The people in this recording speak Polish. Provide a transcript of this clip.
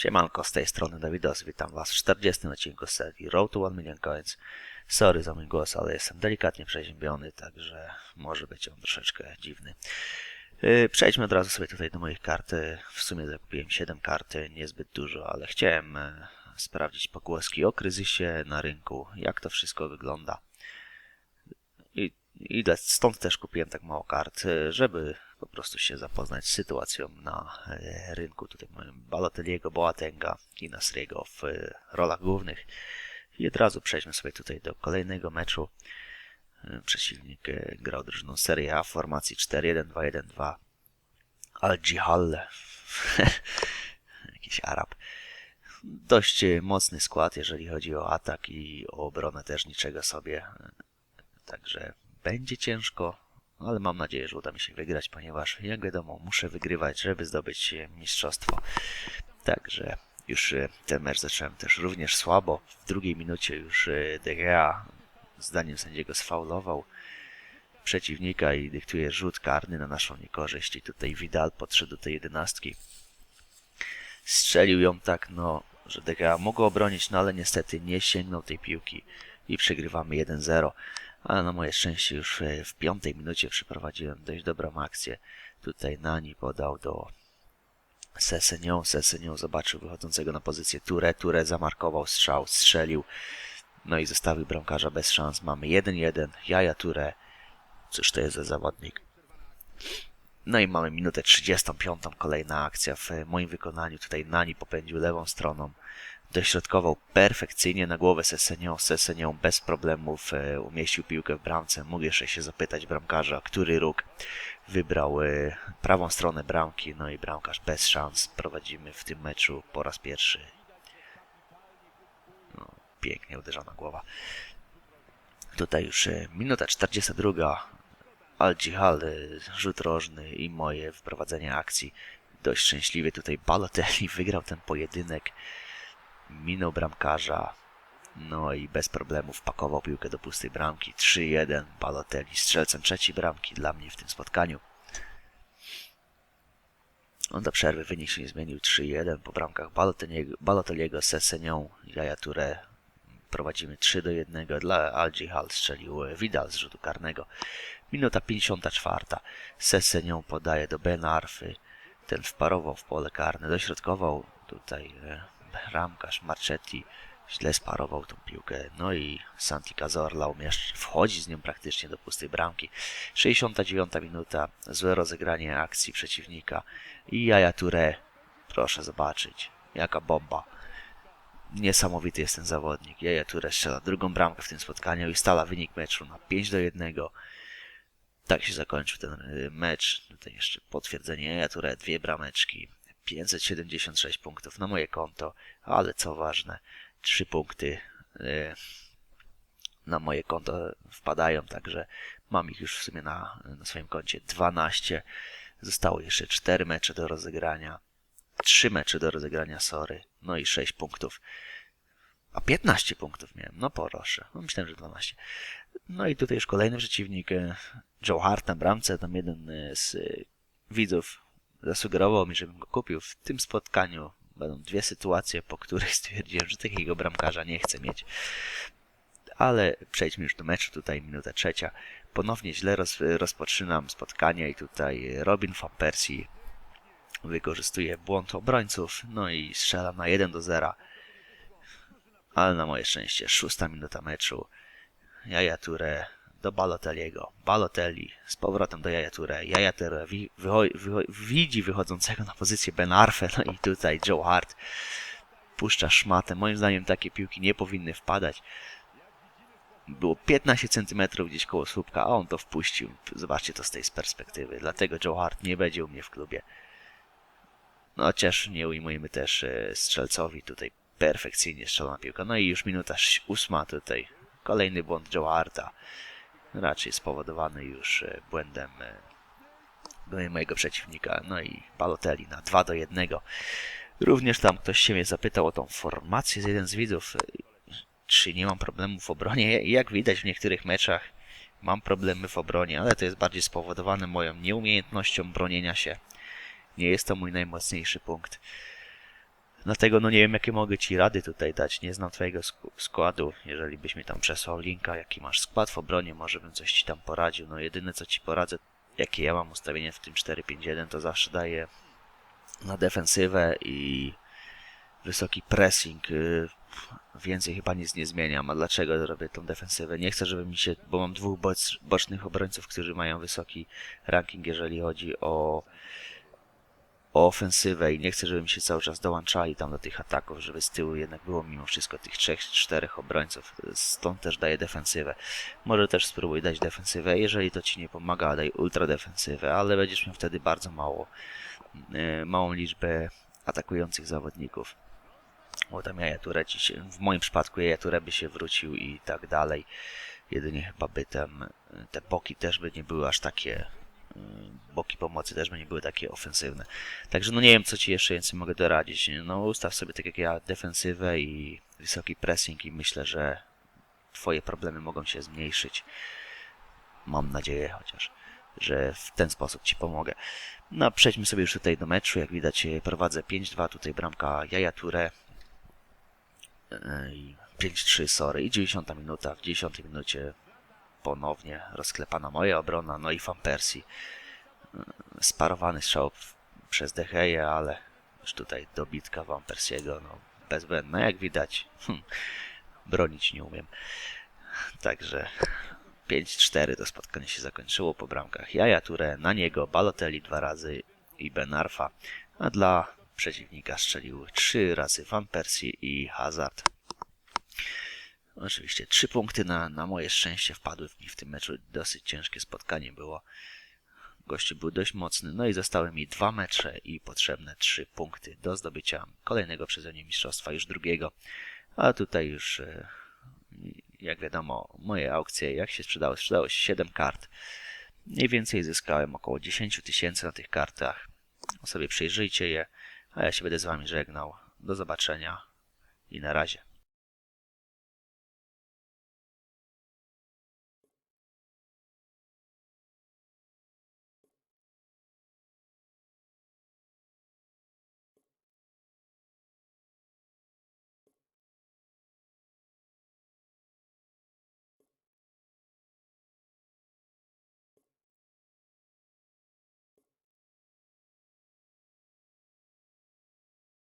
Siemanko, z tej strony Dawidos, witam Was w 40 odcinku serii Road to 1 Million Coins. Sorry za mój głos, ale jestem delikatnie przeziębiony, także może być on troszeczkę dziwny. Yy, Przejdźmy od razu sobie tutaj do moich kart. W sumie zakupiłem 7 kart, niezbyt dużo, ale chciałem yy, sprawdzić pogłoski o kryzysie na rynku, jak to wszystko wygląda. I, i stąd też kupiłem tak mało kart, yy, żeby po prostu się zapoznać z sytuacją na e, rynku. Tutaj mamy Balotelliego, Boatenga i Nasriego w e, rolach głównych. I od razu przejdźmy sobie tutaj do kolejnego meczu. E, Przeciwnik grał drużyną Serie A w formacji 4-1-2-1-2. Al-Jihal. Jakiś Arab. Dość mocny skład, jeżeli chodzi o atak i o obronę też niczego sobie. Także będzie ciężko, ale mam nadzieję, że uda mi się wygrać, ponieważ jak wiadomo, muszę wygrywać, żeby zdobyć e, mistrzostwo. Także już e, ten mecz zacząłem też również słabo. W drugiej minucie już e, De Gea zdaniem sędziego sfaulował przeciwnika i dyktuje rzut karny na naszą niekorzyść. I tutaj Vidal podszedł do tej jedenastki. Strzelił ją tak, no, że De Gea mógł obronić, no ale niestety nie sięgnął tej piłki i przegrywamy 1-0 ale na moje szczęście już e, w piątej minucie przeprowadziłem dość dobrą akcję. Tutaj Nani podał do Sesenią. Sesenią zobaczył wychodzącego na pozycję Ture. Ture zamarkował strzał, strzelił. No i zostawił bramkarza bez szans. Mamy 1-1. Jaja Ture. Cóż to jest za zawodnik? No i mamy minutę 35. Kolejna akcja w e, moim wykonaniu. Tutaj Nani popędził lewą stroną dośrodkował perfekcyjnie na głowę Sesenią. Sesenią bez problemów e, umieścił piłkę w bramce. Mógł jeszcze się zapytać bramkarza, który róg wybrał e, prawą stronę bramki. No i bramkarz bez szans. Prowadzimy w tym meczu po raz pierwszy. No, pięknie uderzona głowa. Tutaj już e, minuta 42. Al-Jihal, e, rzut rożny i moje wprowadzenie akcji. Dość szczęśliwie tutaj Balotelli wygrał ten pojedynek minął bramkarza, no i bez problemu wpakował piłkę do pustej bramki. 3-1, Balotelli strzelcem trzeciej bramki dla mnie w tym spotkaniu. On do przerwy wynik się nie zmienił 3-1 po bramkach Balotelliego, Balotelliego Sesenią, Jaja Touré. Prowadzimy 3 do 1 dla Al-Jihal strzelił Vidal z rzutu karnego. Minuta 54. Sesenią podaje do Ben Arfy. Ten wparował w pole karne, dośrodkował tutaj e, bramkarz Marchetti źle sparował tą piłkę. No i Santi Cazorla wchodzi z nią praktycznie do pustej bramki. 69 minuta, złe rozegranie akcji przeciwnika i Jaja Touré. Proszę zobaczyć, jaka bomba. Niesamowity jest ten zawodnik. Jaja Touré strzela drugą bramkę w tym spotkaniu i stala wynik meczu na 5 do 1. Tak się zakończył ten y, mecz. Tutaj jeszcze potwierdzenie Jaja Touré, dwie brameczki. 576 punktów na moje konto, ale co ważne, 3 punkty e, na moje konto wpadają, także mam ich już w sumie na, na swoim koncie 12. Zostało jeszcze 4 mecze do rozegrania. 3 mecze do rozegrania, sorry. No i 6 punktów. A 15 punktów miałem, no proszę. No myślałem, że 12. No i tutaj już kolejny przeciwnik, e, Joe Hart na bramce, tam jeden e, z widzów zasugerował mi, żebym go kupił. W tym spotkaniu będą dwie sytuacje, po których stwierdziłem, że takiego bramkarza nie chcę mieć. Ale przejdźmy już do meczu, tutaj minuta trzecia. Ponownie źle roz, rozpoczynam spotkanie i tutaj Robin van Persie wykorzystuje błąd obrońców, no i strzela na 1 do 0. Ale na moje szczęście, szósta minuta meczu. Jaja Touré do Balotelliego. Balotelli z powrotem do Jaja Touré. Jaja Touré wi wycho- wycho- widzi wychodzącego na pozycję Ben Arfe, no i tutaj Joe Hart puszcza szmatę. Moim zdaniem takie piłki nie powinny wpadać. Było 15 cm gdzieś koło słupka, a on to wpuścił. Zobaczcie to z tej perspektywy. Dlatego Joe Hart nie będzie u mnie w klubie. No chociaż nie ujmujemy też e, strzelcowi tutaj perfekcyjnie strzelona piłka. No i już minuta ósma tutaj. Kolejny błąd Joe Harta raczej spowodowany już e, błędem e, mojego przeciwnika. No i Balotelli na 2 do 1. Również tam ktoś się mnie zapytał o tą formację z jeden z widzów, e, czy nie mam problemów w obronie. Jak widać w niektórych meczach mam problemy w obronie, ale to jest bardziej spowodowane moją nieumiejętnością bronienia się. Nie jest to mój najmocniejszy punkt. Dlatego no nie wiem jakie mogę ci rady tutaj dać. Nie znam twojego sk- składu. Jeżeli byś mi tam przesłał linka, jaki masz skład w obronie, może bym coś ci tam poradził. No jedyne co ci poradzę, jakie ja mam ustawienie w tym 4-5-1, to zawsze daję na defensywę i wysoki pressing. y, Więcej chyba nic nie zmieniam. A dlaczego robię tą defensywę? Nie chcę, żeby mi się. Bo mam dwóch boc, bocznych obrońców, którzy mają wysoki ranking, jeżeli chodzi o, o ofensywę, i nie chcę, żeby mi się cały czas dołączali tam do tych ataków, żeby z tyłu jednak było mimo wszystko tych trzech, czterech obrońców. Stąd też daję defensywę. Może też spróbuj dać defensywę. Jeżeli to ci nie pomaga, daj ultra defensywę, ale będziesz miał wtedy bardzo mało, y, małą liczbę atakujących zawodników bo tam Jaja Ture ci się, w moim przypadku Jaja Ture by się wrócił i tak dalej. Jedynie chyba by tam, y, te boki też by nie były aż takie, boki pomocy też by nie były takie ofensywne. Także no nie wiem, co ci jeszcze więcej mogę doradzić. No ustaw sobie tak jak ja defensywę i wysoki pressing i myślę, że twoje problemy mogą się zmniejszyć. Mam nadzieję chociaż, że w ten sposób ci pomogę. No przejdźmy sobie już tutaj do meczu. Jak widać e, prowadzę 5-2, tutaj bramka Jaja Ture. i 5-3, sorry, i 90 minuta. W 10 minucie ponownie rozklepana moja obrona, no i Van Persie. Sparowany strzał przez Deheję, ale już tutaj dobitka Van Persiego, no bezbłędna, jak widać. Hm, bronić nie umiem. Także 5-4 to spotkanie się zakończyło po bramkach Jaja Ture, na niego Balotelli dwa razy i Ben Arfa, a dla przeciwnika strzelił trzy razy Van Persie i Hazard. Oczywiście trzy punkty na, na moje szczęście wpadły mi w tym meczu. Dosyć ciężkie spotkanie było. Gościu był dość mocny, no i zostały mi dwa mecze i potrzebne trzy punkty do zdobycia kolejnego przeze mnie mistrzostwa, już drugiego. A tutaj już, e, jak wiadomo, moje aukcje, jak się sprzedały, sprzedało się 7 kart. Mniej więcej zyskałem około 10 tysięcy na tych kartach. Sobie przejrzyjcie je, a ja się będę z wami żegnał. Do zobaczenia i na razie.